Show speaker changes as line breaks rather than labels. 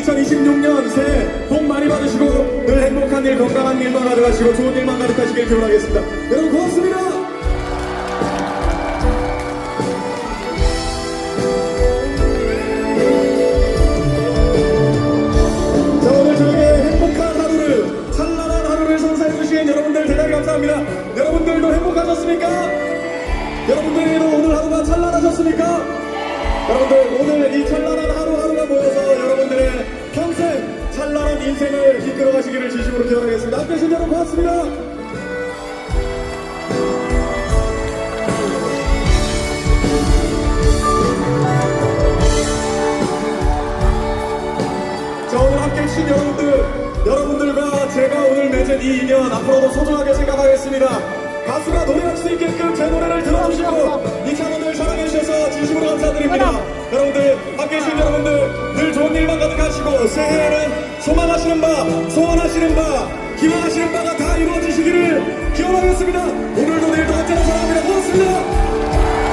2026년 새해 복 많이 받으시고 늘 행복한 일, 건강한 일만 가져가시고 좋은 일만 가득하시길 기원하겠습니다. 여러분 고맙습니다. 자 오늘 저에게 행복한 하루를 찬란한 하루를 선사해 주신 여러분들 대단히 감사합니다. 여러분들도 행복하셨습니까? 여러분들도 오늘 하루가 찬란하셨습니까? 여러분들 오늘 이 찬란한 인생을 이끌어 가시기를 진심으로 기원하겠습니다. 함께 해주신 여러분 고맙습니다. 자 오늘 함께 해주신 여러분들 여러분들과 제가 오늘 맺은 이 인연 앞으로도 소중하게 생각하겠습니다 가수가 노래할 수 있게끔 제 노래를 들어주시고 이 찬원을 사랑해주셔서 진심으로 감사드립니다 여러분들 소망하시는 바 소원하시는 바 기원하시는 바가 다 이루어지시기를 기원하겠습니다